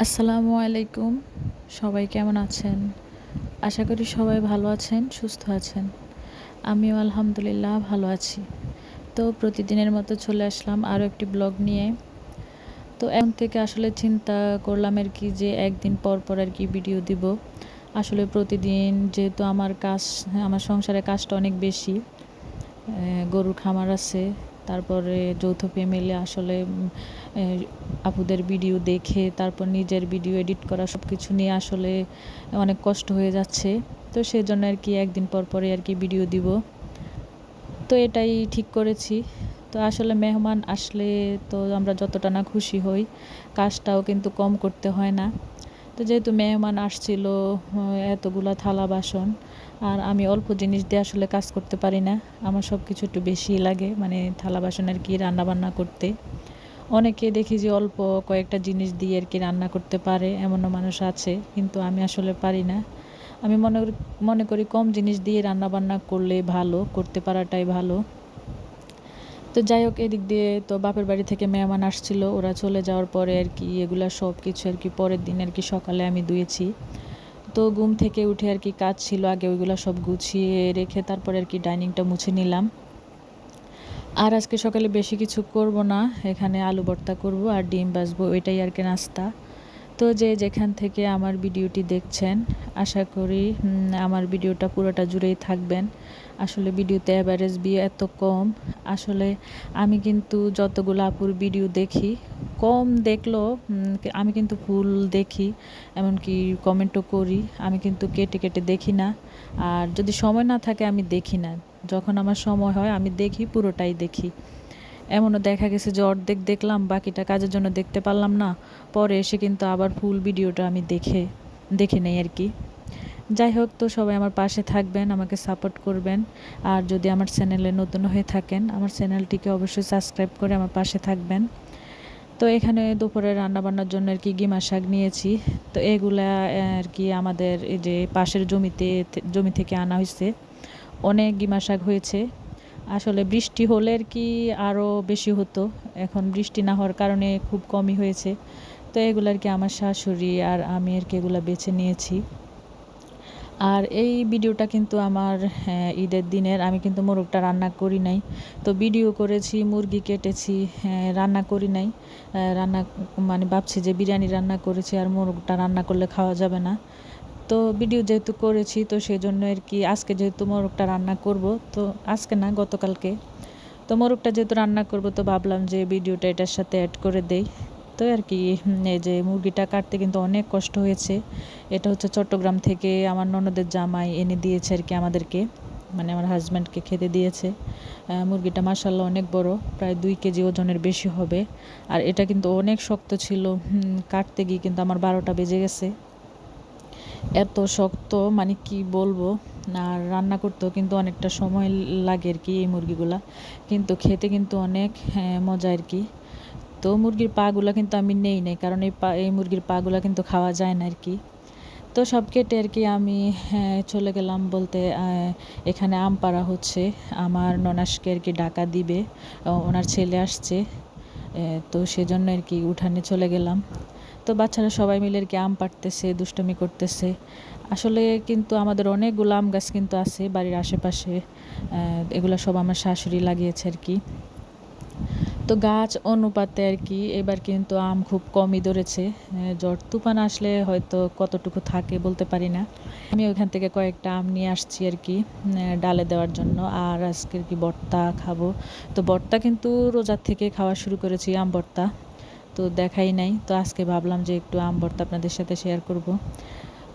আসসালামু আলাইকুম। সবাই কেমন আছেন? আশা করি সবাই ভালো আছেন, সুস্থ আছেন। আমিও আলহামদুলিল্লাহ ভালো আছি। তো প্রতিদিনের মতো চলে আসলাম আরও একটি ব্লগ নিয়ে। তো এখন থেকে আসলে চিন্তা করলাম আর কি যে একদিন পর পর আর কি ভিডিও দিব। আসলে প্রতিদিন যেহেতু আমার কাজ আমার সংসারে কাজটা অনেক বেশি গরুর খামার আছে তারপরে যৌথ ফ্যামিলি আসলে আপুদের ভিডিও দেখে, তারপর নিজের ভিডিও এডিট করা সব কিছু নিয়ে আসলে অনেক কষ্ট হয়ে যাচ্ছে। তো সেজন্য আর কি একদিন পর পরে আর কি ভিডিও দিব। তো এটাই ঠিক করেছি। তো আসলে মেহমান আসলে তো আমরা যতটা না খুশি হই, কাজটাও কিন্তু কম করতে হয় না। তো যেহেতু মেহমান আসছিল এতগুলা থালা বাসন আর আমি অল্প জিনিস দিয়ে আসলে কাজ করতে পারি না। আমার সব কিছু একটু বেশি লাগে মানে থালা বাসন আর কি রান্নাবান্না করতে। অনেকে দেখি যে অল্প কয়েকটা জিনিস দিয়ে আর কি রান্না করতে পারে, এমনও মানুষ আছে, কিন্তু আমি আসলে পারি না। আমি মনে করি মনে করি কম জিনিস দিয়ে রান্নাবান্না করলে ভালো, করতে পারাটাই ভালো। তো যাই হোক, এদিক দিয়ে তো বাপের বাড়ি থেকে মেহমান আসছিল, ওরা চলে যাওয়ার পরে আর কি এগুলা সব কিছু আর কি পরের দিন আর কি সকালে আমি ধুয়েছি। তো ঘুম থেকে উঠে আর কি কাজ ছিল, আগে ওইগুলো সব গুছিয়ে রেখে তারপরে আর কি ডাইনিংটা মুছে নিলাম। আর আজকে সকালে বেশি কিছু করব না, এখানে আলু ভর্তা করব আর ডিম বাজবো ওইটাই আর কি নাস্তা। তো যে যেখান থেকে আমার ভিডিওটি দেখছেন, আশা করি আমার ভিডিওটা পুরোটা জুড়েই থাকবেন। আসলে ভিডিওতে অ্যাভারেজ বিয়ে এত কম। আসলে আমি কিন্তু যতগুলো আপুর ভিডিও দেখি কম দেখলেও আমি কিন্তু ফুল দেখি, এমনকি কমেন্টও করি, আমি কিন্তু কেটে কেটে দেখি না। আর যদি সময় না থাকে, আমি দেখি না। যখন আমার সময় হয়, আমি দেখি, পুরোটাই দেখি। এমনও দেখা গেছে যে, অর্ধেক দেখলাম, বাকিটা কাজের জন্য দেখতে পারলাম না। পরে এসে কিন্তু আবার ফুল ভিডিওটা আমি দেখে দেখে নেই আর কি। যাই হোক, তো সবাই আমার পাশে থাকবেন, আমাকে সাপোর্ট করবেন। আর যদি আমার চ্যানেলে নতুন হয়ে থাকেন, আমার চ্যানেলটিকে অবশ্যই সাবস্ক্রাইব করে আমার পাশে থাকবেন। তো এখানে দুপুরে রান্নাবান্নার জন্য আর কি গিমা শাক নিয়েছি। তো এগুলা আর কি আমাদের এই যে পাশের জমিতে, জমি থেকে আনা হয়েছে অনেক গিমা শাক হয়েছে। আসলে বৃষ্টি হলে আর কি আরও বেশি হতো। এখন বৃষ্টি না হওয়ার কারণে খুব কমই হয়েছে। তো এগুলো আর কি আমার শাশুড়ি আর আমি আর কি এগুলো বেছে নিয়েছি। আর এই ভিডিওটা কিন্তু আমার হ্যাঁ, ঈদের দিনের। আমি কিন্তু মোরগটা রান্না করি নাই। তো ভিডিও করেছি মুরগি কেটেছি হ্যাঁ, রান্না করি নাই। রান্না মানে ভাবছি যে বিরিয়ানি রান্না করেছি আর মোরগটা রান্না করলে খাওয়া যাবে না। তো ভিডিও যেহেতু করেছি তো সেই জন্য আর কি আজকে যেহেতু মোরগটা রান্না করব তো আজকে না গতকালকে। তো মোরগটা যেহেতু রান্না করব তো ভাবলাম যে ভিডিওটা এটার সাথে অ্যাড করে দেই। তো আর কি এই যে মুরগিটা কাটতে কিন্তু অনেক কষ্ট হয়েছে। এটা হচ্ছে চট্টগ্রাম থেকে আমার ননদের জামাই এনে দিয়েছে আর কি আমাদেরকে। মানে আমার হাজব্যান্ডকে খেতে দিয়েছে। মুরগিটা মাসাল্লাহ অনেক বড় প্রায় দুই কেজি ওজনের বেশি হবে। আর এটা কিন্তু অনেক শক্ত ছিল কাটতে গিয়ে কিন্তু আমার বারোটা বেজে গেছে। এত শক্ত মানে কি বলব? আর রান্না করতেও কিন্তু অনেকটা সময় লাগে আর কি এই মুরগিগুলা। কিন্তু খেতে কিন্তু অনেক হ্যাঁ, মজা আর কি। তো মুরগির পাগুলো কিন্তু আমি নেই নাই কারণ এই পা এই মুরগির পাগুলো কিন্তু খাওয়া যায় না আর কি তো সব কেটে আর কি আমি হ্যাঁ, চলে গেলাম বলতে এখানে আম পাড়া হচ্ছে। আমার ননাসকে আর কি ডাকা দিবে। ওনার ছেলে আসছে। তো সেজন্য আর কি উঠানে চলে গেলাম। তো বাচ্চারা সবাই মিলে আর কি আম পাড়তেছে দুষ্টমি করতেছে। আসলে কিন্তু আমাদের অনেকগুলো আম গাছ কিন্তু আছে বাড়ির আশেপাশে। এগুলো সব আমার শাশুড়ি লাগিয়েছে আর কি তো গাছ অনুপাতে আর কি, এবার কিন্তু আম খুব কমই ধরেছে। জ্বর, তুফান আসলে হয়তো কতটুকু থাকে বলতে পারি না। আমি ওইখান থেকে কয়েকটা আম নিয়ে আসছি আর কি ডালে দেওয়ার জন্য। আর আজকে কি বর্তা খাব। তো বর্তা কিন্তু রোজার থেকে খাওয়া শুরু করেছি, আম বর্তা। তো দেখাই নাই। তো আজকে ভাবলাম যে একটু আম বর্তা আপনাদের সাথে শেয়ার করব।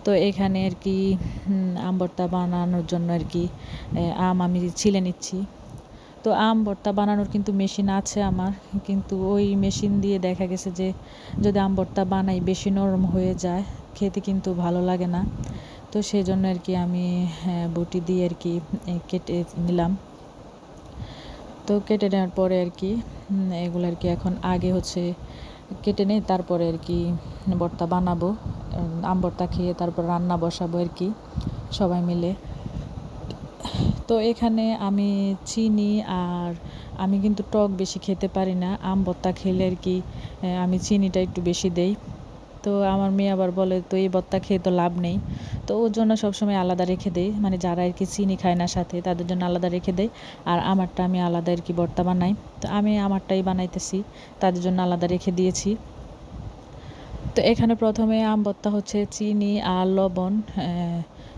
তো এখানে আর কি আম বর্তা বানানোর জন্য আর কি আম আমি ছিলে নিচ্ছি। তো আম ভর্তা বানানোর কিন্তু মেশিন আছে আমার। কিন্তু ওই মেশিন দিয়ে দেখা গেছে যে যদি আম ভর্তা বানাই বেশি নরম হয়ে যায় খেতে কিন্তু ভালো লাগে না। তো সেই জন্য আর কি আমি হ্যাঁ, বটি দিয়ে আর কি কেটে নিলাম। তো কেটে নেওয়ার পরে আর কি এগুলো আর কি এখন আগে হচ্ছে কেটে নেই তারপরে আর কি ভর্তা বানাবো। আম ভর্তা খেয়ে তারপর রান্না বসাবো আর কি সবাই মিলে। তো এখানে আমি চিনি আর আমি কিন্তু টক বেশি খেতে পারি না, আম ভর্তা খেলে আর কি আমি চিনিটা একটু বেশি দেই। তো আমার মেয়ে আবার বলে, তো এই ভর্তা খেয়ে তো লাভ নেই। তো ওর জন্য সবসময় আলাদা রেখে দেই মানে যারা আর কি চিনি খায় না সাথে, তাদের জন্য আলাদা রেখে দেই। আর আমারটা আমি আলাদা আর কি ভর্তা বানাই। তো আমি আমারটাই বানাইতেছি, তাদের জন্য আলাদা রেখে দিয়েছি। তো এখানে প্রথমে আম ভর্তা হচ্ছে চিনি আর লবণ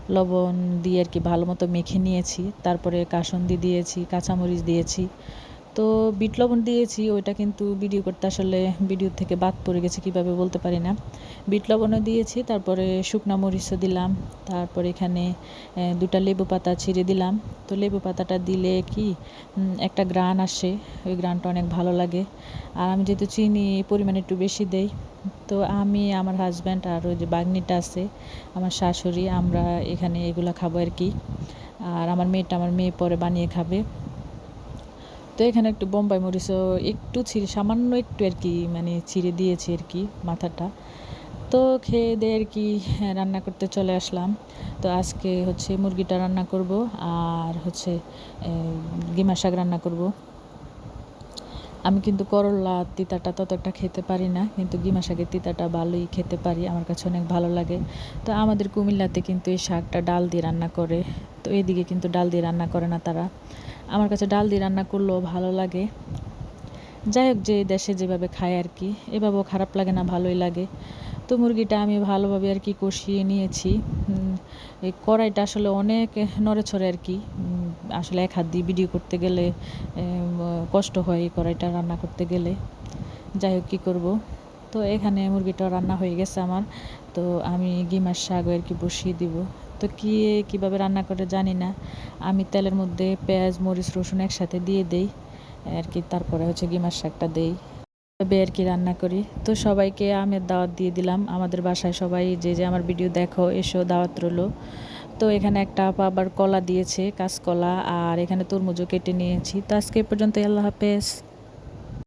লবণ দিয়ে আর কি ভালো মতো মেখে নিয়েছি। তারপরে কাসন্দি দিয়েছি কাঁচামরিচ দিয়েছি। তো বিট লবণ দিয়েছি, ওইটা কিন্তু ভিডিও করতে আসলে ভিডিও থেকে বাদ পড়ে গেছে, কীভাবে বলতে পারি না। বিট লবণও দিয়েছি, তারপরে শুকনা মরিচও দিলাম, তারপরে এখানে দুটা লেবু পাতা ছিঁড়ে দিলাম। তো লেবু পাতাটা দিলে কি একটা গ্রান আসে, ওই গ্রানটা অনেক ভালো লাগে। আর আমি যেহেতু চিনি, পরিমাণ একটু বেশি দেই, তো আমি, আমার হাজব্যান্ড আর ওই যে বাগনিটা আছে, আমার শাশুড়ি, আমরা এখানে এগুলা খাব আর কি। আর আমার মেয়েটা আমার মেয়ে পরে বানিয়ে খাবে। তো এখানে একটু বোম্বাই মরিচও একটু ছিঁড়ে সামান্য একটু আর কি মানে ছিঁড়ে দিয়েছি আর কি মাথাটা। তো খেয়ে দিয়ে আর কি হ্যাঁ, রান্না করতে চলে আসলাম। তো আজকে হচ্ছে মুরগিটা রান্না করব আর হচ্ছে গিমা শাক রান্না করব। আমি কিন্তু করলা তিতাটা ততটা খেতে পারি না কিন্তু গিমা শাকের তিতাটা ভালোই খেতে পারি আমার কাছে অনেক ভালো লাগে। তো আমাদের কুমিল্লাতে কিন্তু এই শাকটা ডাল দিয়ে রান্না করে তো এদিকে কিন্তু ডাল দিয়ে রান্না করে না তারা। আমার কাছে ডাল দিয়ে রান্না করলেও ভালো লাগে। যাই হোক, যে দেশে যেভাবে খায় আর কি, এভাবেও খারাপ লাগে না, ভালোই লাগে। তো মুরগিটা আমি ভালোভাবে আর কি কষিয়ে নিয়েছি। এই কড়াইটা আসলে অনেক নড়েছড়ে আর কি আসলে এক হাত দিয়ে ভিডিও করতে গেলে কষ্ট হয় এই কড়াইটা রান্না করতে গেলে। যাই হোক, কী করব? তো এখানে মুরগিটা রান্না হয়ে গেছে আমার। তো আমি গিমার শাক আর কি বসিয়ে দিব। তো কী, কীভাবে রান্না করে জানি না। আমি তেলের মধ্যে পেঁয়াজ, মরিচ, রসুন একসাথে দিয়ে দেই। আর কি তারপরে হচ্ছে গিমার শাকটা দেই। তবে আর কি রান্না করি। তো সবাইকে আমের দাওয়াত দিয়ে দিলাম। আমাদের বাসায় সবাই যে যে আমার ভিডিও দেখো, এসো দাওয়াত রইল। তো এখানে একটা আবার কলা দিয়েছে, কাঁচকলা, আর এখানে তরমুজও কেটে নিয়েছি। তো আজকে পর্যন্ত আল্লাহ হাফেজ।